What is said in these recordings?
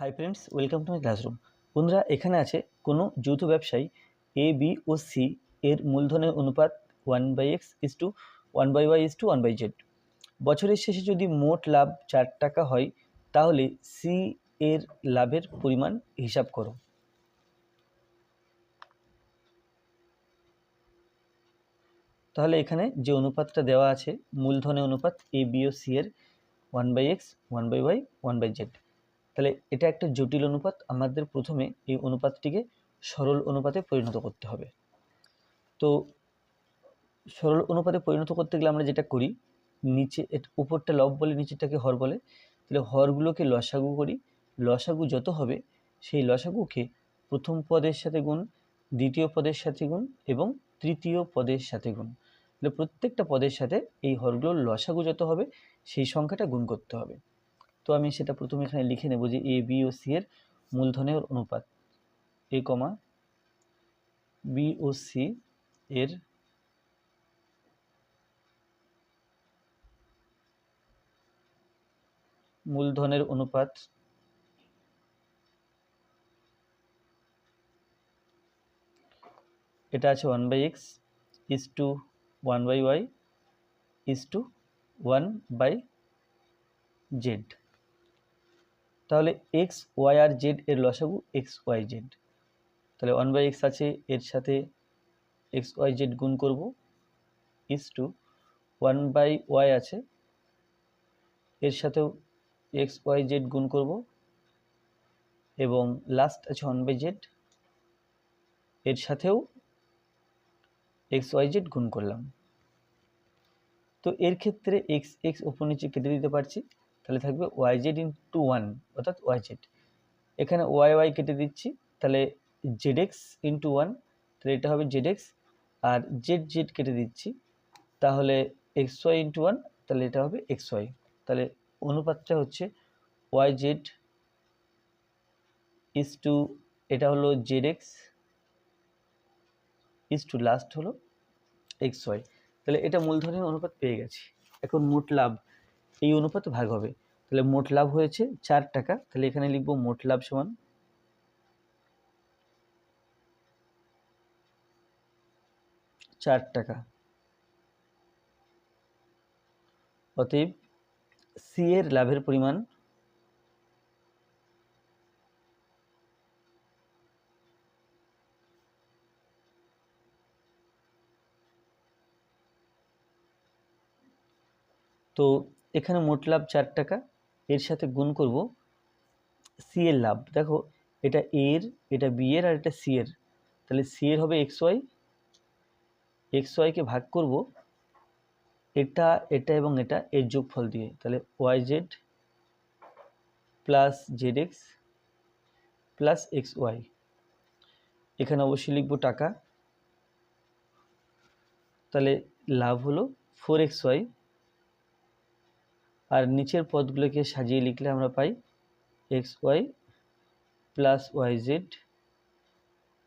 Hi friends welcome to my classroom বন্ধুরা, এখানে আছে কোনো যৌথ ব্যবসায়ী এ বি ও সি এর মূলধনের অনুপাত one by x is to one by y is to one by z বছরের শেষে যদি মোট লাভ চার টাকা হয়, তাহলে সি এর লাভের পরিমাণ হিসাব করো। তাহলে এখানে যে অনুপাতটা দেওয়া আছে, মূলধনের অনুপাত এ বি ও সি এর one by x one by y one by z তাহলে এটা একটা জটিল অনুপাত। আমাদের প্রথমে এই অনুপাতটিকে সরল অনুপাতে পরিণত করতে হবে। তো সরল অনুপাতে পরিণত করতে গেলে আমরা যেটা করি, নিচে উপরটা লব বলে, নিচেরটাকে হর বলে, তাহলে হরগুলোকে লসাগু করি। লসাগু যত হবে, সেই লসাগুকে প্রথম পদের সাথে গুণ, দ্বিতীয় পদের সাথে গুণ এবং তৃতীয় পদের সাথে গুণ। তাহলে প্রত্যেকটা পদের সাথে এই হরগুলোর লসাগু যত হবে, সেই সংখ্যাটা গুণ করতে হবে। তো আমি সেটা প্রথমে এখানে লিখে নেব যে এ বি ও সি এর মূলধনের অনুপাত। এ কমা বি ও সি এর মূলধনের অনুপাত এটা আছে one by x is to one by y is to one by z তাহলে এক্স ওয়াই আর জেড এর লসাগু এক্স ওয়াই জেড তাহলে ওয়ান বাই এক্স আছে, এর সাথে এক্স ওয়াই জেড গুণ করব is to one by y আছে, এর সাথেও এক্স ওয়াই জেড গুণ করব এবং লাস্ট আছে ওয়ান বাই জেড এর সাথেও এক্স ওয়াই জেড গুণ করলাম। তো এর ক্ষেত্রে এক্স এক্স ওপর নিচে কেটে দিতে পারছি। তাহলে থাকবে ওয়াই জেড ইন্টু ওয়ান অর্থাৎ ওয়াই জেড এখানে ওয়াই ওয়াই কেটে দিচ্ছি, তাহলে জেড এক্স ইন্টু ওয়ান তাহলে এটা হবে জেড এক্স আর জেড জেড কেটে দিচ্ছি, তাহলে এক্স ওয়াই ইন্টু ওয়ান তাহলে এটা হবে এক্স ওয়াই তাহলে অনুপাতটা হচ্ছে ওয়াই জেড ইস টু এটা হলো z x is to last হলো এক্স ওয়াই তাহলে এটা মূলধনের অনুপাত পেয়ে গেছি। এখন মোট লাভ। এই অনুপাতে ভাগ হবে। তাহলে মোট লাভ হয়েছে চার টাকা। তাহলে এখানে লিখব মোট লাভ সমান চার টাকা। অতএব সি এর লাভের পরিমাণ তো এখানে মোট লাভ চার টাকা। এর সাথে গুণ করব সি এর লাভ। দেখো, এটা এর, এটা বি এর, আর এটা সি এর। তাহলে সি এর হবে এক্স ওয়াই এক্স ওয়াইকে ভাগ করব এটা এটা এবং এটা এর যোগফল দিয়ে। তাহলে y z plus z x plus x y এখানে অবশ্যই লিখব টাকা। তাহলে লাভ হলো ফোর এক্স ওয়াই আর নিচের পদগুলোকে সাজিয়ে লিখলে আমরা পাই x y plus y z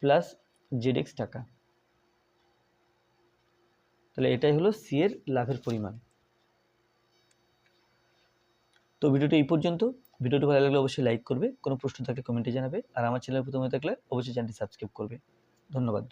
plus z x টাকা। তাহলে এটাই হলো সি এর লাভের পরিমাণ। তো ভিডিওটি এই পর্যন্ত। ভিডিওটি ভালো লাগলে অবশ্যই লাইক করবে, কোনো প্রশ্ন থাকলে কমেন্টে জানাবে, আর আমার চ্যানেল প্রথমে থাকলে অবশ্যই চ্যানেলটি সাবস্ক্রাইব করবে। ধন্যবাদ।